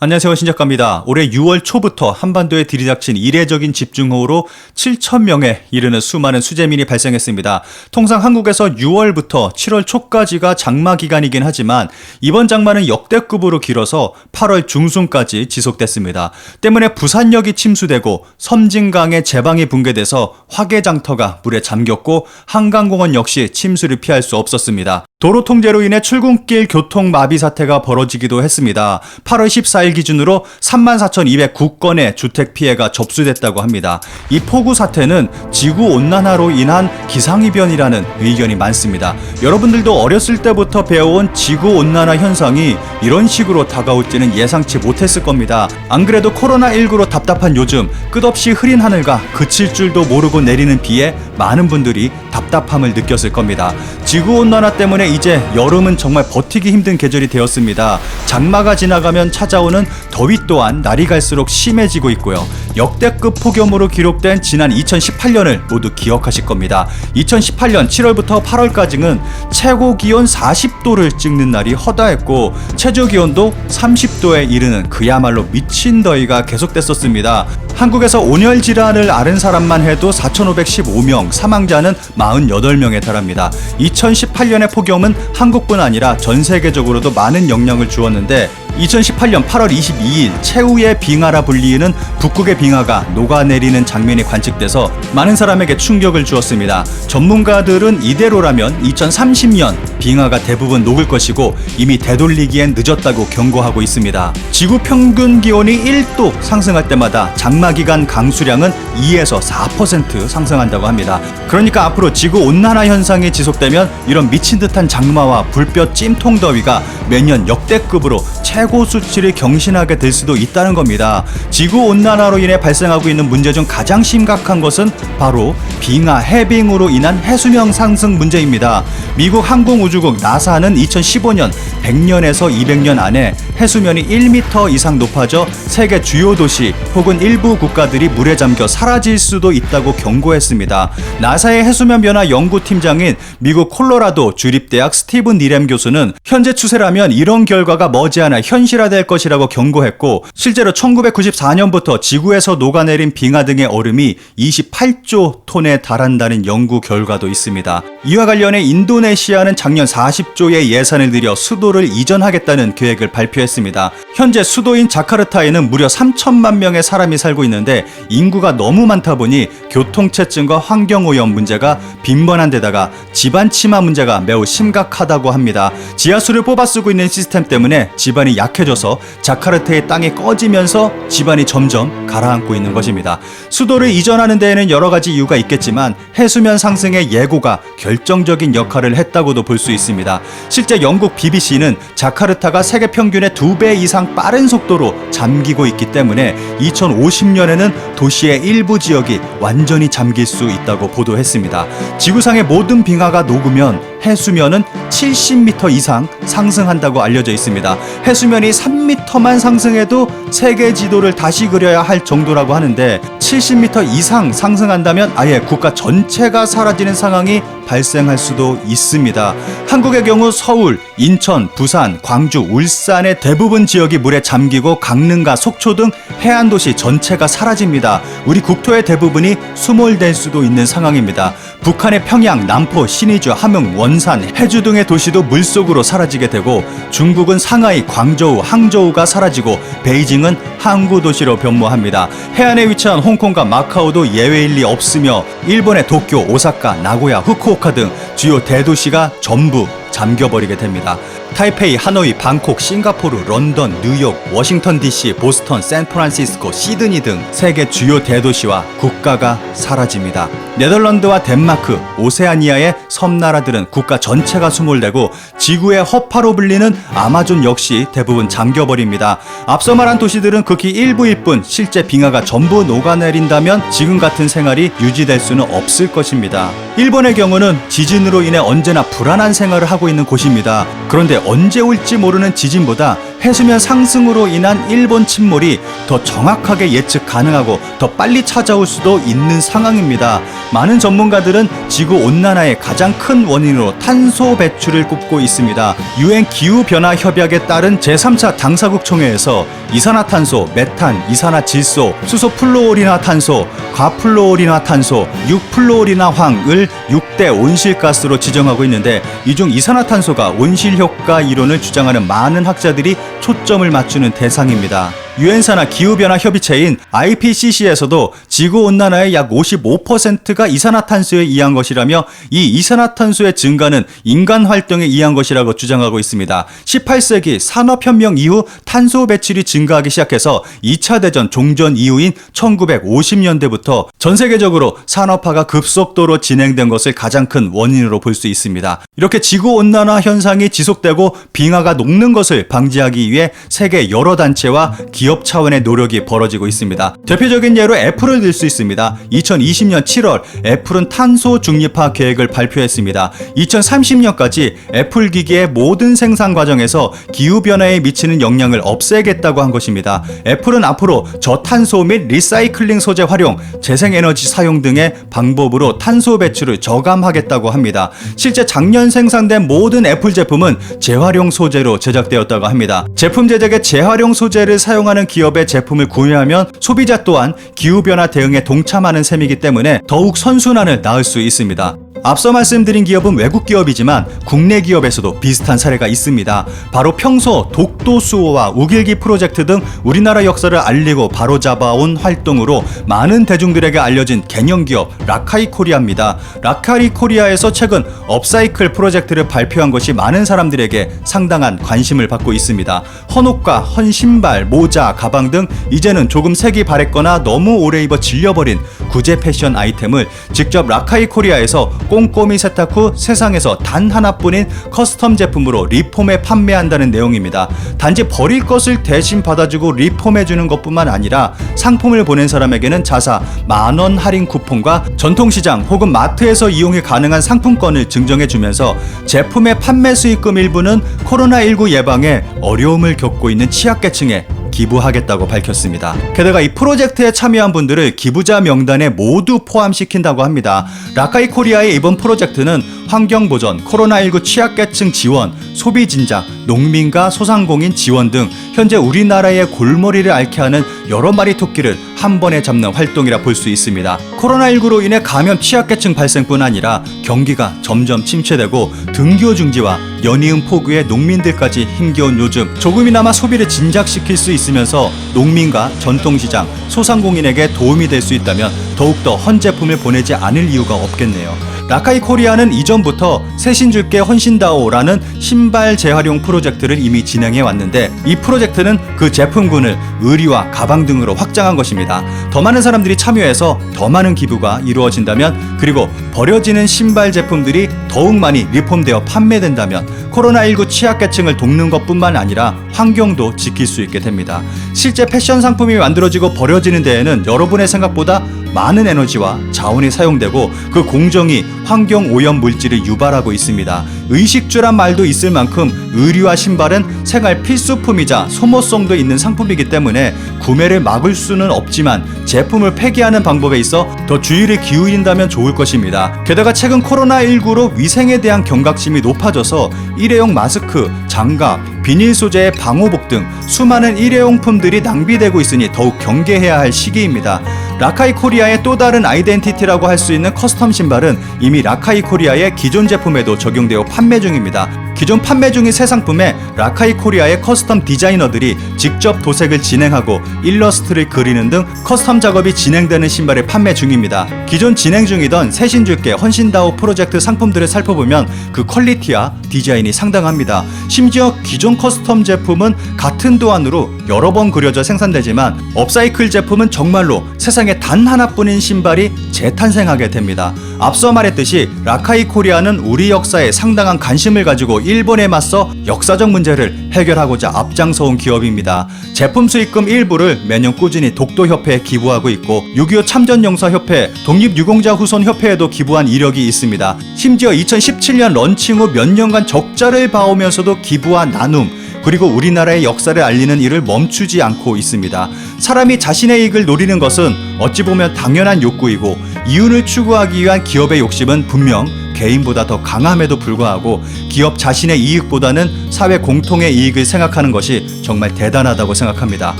안녕하세요 신작가입니다. 올해 6월 초부터 한반도에 들이닥친 이례적인 집중호우로 7천 명에 이르는 수많은 수재민이 발생했습니다. 통상 한국에서 6월부터 7월 초까지가 장마 기간이긴 하지만 이번 장마는 역대급으로 길어서 8월 중순까지 지속됐습니다. 때문에 부산역이 침수되고 섬진강에 제방이 붕괴돼서 화개장터가 물에 잠겼고 한강공원 역시 침수를 피할 수 없었습니다. 도로 통제로 인해 출근길 교통 마비 사태가 벌어지기도 했습니다. 8월 14일 기준으로 34,209건의 주택 피해가 접수됐다고 합니다. 이 폭우 사태는 지구 온난화로 인한 기상이변이라는 의견이 많습니다. 여러분들도 어렸을 때부터 배워온 지구 온난화 현상이 이런 식으로 다가올지는 예상치 못했을 겁니다. 안 그래도 코로나19로 답답한 요즘 끝없이 흐린 하늘과 그칠 줄도 모르고 내리는 비에 많은 분들이 답답함을 느꼈을 겁니다. 지구 온난화 때문에 이제 여름은 정말 버티기 힘든 계절이 되었습니다. 장마가 지나가면 찾아오는 더위 또한 날이 갈수록 심해지고 있고요. 역대급 폭염으로 기록된 지난 2018년을 모두 기억하실 겁니다. 2018년 7월부터 8월까지는 최고 기온 40도를 찍는 날이 허다했고 최저 기온도 30도에 이르는 그야말로 미친 더위가 계속됐었습니다. 한국에서 온열 질환을 앓은 사람만 해도 4,515명, 사망자는 48명에 달합니다. 2018년의 폭염은 한국뿐 아니라 전 세계적으로도 많은 영향을 주었는데 2018년 8월 22일 최후의 빙하라 불리는 북극의 빙 하가 녹아내리는 장면이 관측돼서 많은 사람에게 충격을 주었습니다. 전문가들은 이대로라면 2030년 빙하가 대부분 녹을 것이고 이미 되돌리기엔 늦었다고 경고하고 있습니다. 지구 평균 기온이 1도 상승할 때마다 장마 기간 강수량은 2에서 4% 상승한다고 합니다. 그러니까 앞으로 지구 온난화 현상이 지속되면 이런 미친 듯한 장마와 불볕 찜통 더위가 매년 역대급으로 최고 수치를 경신하게 될 수도 있다는 겁니다. 지구 온난화로 인해 발생하고 있는 문제 중 가장 심각한 것은 바로 빙하 해빙으로 인한 해수면 상승 문제입니다. 미국 항공우주국 나사는 2015년 100년에서 200년 안에 해수면이 1m 이상 높아져 세계 주요 도시 혹은 일부 국가들이 물에 잠겨 사라질 수도 있다고 경고했습니다. 나사의 해수면 변화 연구팀장인 미국 콜로라도 주립대학 스티븐 니렘 교수는 현재 추세라면 이런 결과가 머지않아 현실화될 것이라고 경고했고 실제로 1994년부터 지구 에서 녹아내린 빙하 등의 얼음이 28조 톤에 달한다는 연구 결과도 있습니다. 이와 관련해 인도네시아는 작년 40조의 예산을 들여 수도를 이전하겠다는 계획을 발표했습니다. 현재 수도인 자카르타에는 무려 3천만 명의 사람이 살고 있는데 인구가 너무 많다 보니 교통체증과 환경오염 문제가 빈번한 데다가 집안 치마 문제가 매우 심각하다고 합니다. 지하수를 뽑아 쓰고 있는 시스템 때문에 집안이 약해져서 자카르타의 땅이 꺼지면서 집안이 점점 가라앉고 있는 것입니다. 수도를 이전하는 데에는 여러 가지 이유가 있겠지만 해수면 상승의 예고가 결정적인 역할을 했다고도 볼 수 있습니다. 실제 영국 BBC는 자카르타가 세계 평균의 두 배 이상 빠른 속도로 잠기고 있기 때문에 2050년에는 도시의 일부 지역이 완전히 잠길 수 있다고 보도했습니다. 지구상의 모든 빙하가 녹으면 해수면은 70m 이상 상승한다고 알려져 있습니다. 해수면이 3m만 상승해도 세계 지도를 다시 그려야 할 정도라고 하는데 70m 이상 상승한다면 아예 국가 전체가 사라지는 상황이 발생할 수도 있습니다. 한국의 경우 서울, 인천, 부산, 광주, 울산의 대부분 지역이 물에 잠기고 강릉과 속초 등 해안 도시 전체가 사라집니다. 우리 국토의 대부분이 수몰될 수도 있는 상황입니다. 북한의 평양, 남포, 신의주, 함흥, 원산, 해주 등의 도시도 물속으로 사라지게 되고 중국은 상하이, 광저우, 항저우가 사라지고 베이징은 항구 도시로 변모합니다. 해안에 위치한 홍콩과 마카오도 예외일 리 없으며 일본의 도쿄, 오사카, 나고야, 후쿠오카 등 주요 대도시가 전부 잠겨버리게 됩니다. 타이페이, 하노이, 방콕, 싱가포르, 런던, 뉴욕, 워싱턴 DC, 보스턴, 샌프란시스코, 시드니 등 세계 주요 대도시와 국가가 사라집니다. 네덜란드와 덴마크, 오세아니아의 섬나라들은 국가 전체가 수몰되고 지구의 허파로 불리는 아마존 역시 대부분 잠겨버립니다. 앞서 말한 도시들은 극히 일부일 뿐 실제 빙하가 전부 녹아내린다면 지금 같은 생활이 유지될 수는 없을 것입니다. 일본의 경우는 지진으로 인해 언제나 불안한 생활을 하고 있는 곳입니다. 그런데 언제 올지 모르는 지진보다 해수면 상승으로 인한 일본 침몰이 더 정확하게 예측 가능하고 더 빨리 찾아올 수도 있는 상황입니다. 많은 전문가들은 지구 온난화의 가장 큰 원인으로 탄소 배출을 꼽고 있습니다. 유엔 기후 변화 협약에 따른 제3차 당사국 총회에서 이산화탄소, 메탄, 이산화질소, 수소 플루오리나탄소, 과플루오리나탄소, 6플루오리나황을 6대 온실가스로 지정하고 있는데 이 중 이산화탄소가 온실효과 이론을 주장하는 많은 학자들이 초점을 맞추는 대상입니다. 유엔사나 기후변화 협의체인 IPCC에서도 지구 온난화의 약 55%가 이산화탄소에 의한 것이라며 이 이산화탄소의 증가는 인간 활동에 의한 것이라고 주장하고 있습니다. 18세기 산업혁명 이후 탄소 배출이 증가하기 시작해서 2차 대전 종전 이후인 1950년대부터 전 세계적으로 산업화가 급속도로 진행된 것을 가장 큰 원인으로 볼 수 있습니다. 이렇게 지구 온난화 현상이 지속되고 빙하가 녹는 것을 방지하기 위해 세계 여러 단체와 기업 차원의 노력이 벌어지고 있습니다. 대표적인 예로 애플을 들 수 있습니다. 2020년 7월 애플은 탄소 중립화 계획을 발표했습니다. 2030년까지 애플 기기의 모든 생산 과정에서 기후 변화에 미치는 영향을 없애겠다고 한 것입니다. 애플은 앞으로 저탄소 및 리사이클링 소재 활용, 재생에너지 사용 등의 방법으로 탄소 배출을 저감하겠다고 합니다. 실제 작년 생산된 모든 애플 제품은 재활용 소재로 제작되었다고 합니다. 제품 제작에 재활용 소재를 사용하는 기업의 제품을 구매하면 소비자 또한 기후변화 대응에 동참하는 셈이기 때문에 더욱 선순환을 낳을 수 있습니다. 앞서 말씀드린 기업은 외국 기업이지만 국내 기업에서도 비슷한 사례가 있습니다. 바로 평소 독도 수호와 우길기 프로젝트 등 우리나라 역사를 알리고 바로잡아온 활동으로 많은 대중들에게 알려진 개념 기업 라카이 코리아입니다. 라카이 코리아에서 최근 업사이클 프로젝트를 발표한 것이 많은 사람들에게 상당한 관심을 받고 있습니다. 헌옷과 헌 신발, 모자, 가방 등 이제는 조금 색이 바랬거나 너무 오래 입어 질려버린 구제 패션 아이템을 직접 라카이 코리아에서 꼼꼼히 세탁 후 세상에서 단 하나뿐인 커스텀 제품으로 리폼에 판매한다는 내용입니다. 단지 버릴 것을 대신 받아주고 리폼해주는 것뿐만 아니라 상품을 보낸 사람에게는 자사 만원 할인 쿠폰과 전통시장 혹은 마트에서 이용이 가능한 상품권을 증정해주면서 제품의 판매 수익금 일부는 코로나19 예방에 어려움을 겪고 있는 취약계층에 기부하겠다고 밝혔습니다. 게다가 이 프로젝트에 참여한 분들을 기부자 명단에 모두 포함시킨다고 합니다. 라카이 코리아의 이번 프로젝트는 환경보전, 코로나19 취약계층 지원, 소비 진작, 농민과 소상공인 지원 등 현재 우리나라의 골머리를 앓게 하는 여러 마리 토끼를 한 번에 잡는 활동이라 볼 수 있습니다. 코로나19로 인해 감염 취약계층 발생뿐 아니라 경기가 점점 침체되고 등교 중지와 연이은 폭우에 농민들까지 힘겨운 요즘 조금이나마 소비를 진작시킬 수 있으면서 농민과 전통시장, 소상공인에게 도움이 될 수 있다면 더욱더 헌 제품을 보내지 않을 이유가 없겠네요. 라카이 코리아는 이전부터 새신 줄게 헌신다오라는 신발 재활용 프로젝트를 이미 진행해 왔는데 이 프로젝트는 그 제품군을 의류와 가방 등으로 확장한 것입니다. 더 많은 사람들이 참여해서 더 많은 기부가 이루어진다면 그리고 버려지는 신발 제품들이 더욱 많이 리폼되어 판매된다면 코로나19 취약계층을 돕는 것뿐만 아니라 환경도 지킬 수 있게 됩니다. 실제 패션 상품이 만들어지고 버려지는 데에는 여러분의 생각보다 많은 에너지와 자원이 사용되고 그 공정이 환경 오염 물질을 유발하고 있습니다. 의식주란 말도 있을 만큼 의류와 신발은 생활 필수품이자 소모성도 있는 상품이기 때문에 구매를 막을 수는 없지만 제품을 폐기하는 방법에 있어 더 주의를 기울인다면 좋을 것입니다. 게다가 최근 코로나19로 위생에 대한 경각심이 높아져서 일회용 마스크, 장갑, 비닐 소재의 방호복 등 수많은 일회용품들이 낭비되고 있으니 더욱 경계해야 할 시기입니다. 라카이 코리아의 또 다른 아이덴티티라고 할 수 있는 커스텀 신발은 이미 라카이 코리아의 기존 제품에도 적용되어 판매 중입니다. 기존 판매 중인 새 상품에 라카이 코리아의 커스텀 디자이너들이 직접 도색을 진행하고 일러스트를 그리는 등 커스텀 작업이 진행되는 신발을 판매 중입니다. 기존 진행 중이던 새신줄게 헌신다오 프로젝트 상품들을 살펴보면 그 퀄리티와 디자인이 상당합니다. 심지어 기존 커스텀 제품은 같은 도안으로 여러 번 그려져 생산되지만 업사이클 제품은 정말로 세상에 단 하나뿐인 신발이 재탄생하게 됩니다. 앞서 말했듯이 라카이 코리아는 우리 역사에 상당한 관심을 가지고 일본에 맞서 역사적 문제를 해결하고자 앞장서온 기업입니다. 제품 수익금 일부를 매년 꾸준히 독도협회에 기부하고 있고 6.25 참전용사협회, 독립유공자 후손협회에도 기부한 이력이 있습니다. 심지어 2017년 런칭 후 몇 년간 적자를 봐오면서도 기부와 나눔, 그리고 우리나라의 역사를 알리는 일을 멈추지 않고 있습니다. 사람이 자신의 이익을 노리는 것은 어찌 보면 당연한 욕구이고 이윤을 추구하기 위한 기업의 욕심은 분명 개인보다 더 강함에도 불구하고 기업 자신의 이익보다는 사회 공통의 이익을 생각하는 것이 정말 대단하다고 생각합니다.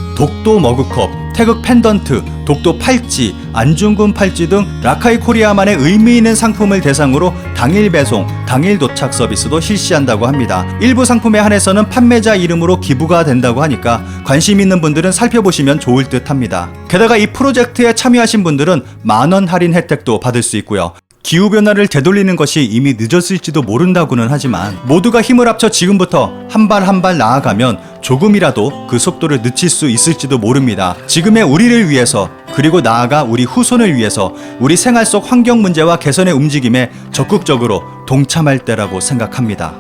독도 머그컵, 태극 펜던트, 독도 팔찌, 안중근 팔찌 등 라카이 코리아만의 의미 있는 상품을 대상으로 당일 배송, 당일 도착 서비스도 실시한다고 합니다. 일부 상품에 한해서는 판매자 이름으로 기부가 된다고 하니까 관심 있는 분들은 살펴보시면 좋을 듯 합니다. 게다가 이 프로젝트에 참여하신 분들은 만원 할인 혜택도 받을 수 있고요. 기후변화를 되돌리는 것이 이미 늦었을지도 모른다고는 하지만 모두가 힘을 합쳐 지금부터 한 발 한 발 나아가면 조금이라도 그 속도를 늦출 수 있을지도 모릅니다. 지금의 우리를 위해서 그리고 나아가 우리 후손을 위해서 우리 생활 속 환경 문제와 개선의 움직임에 적극적으로 동참할 때라고 생각합니다.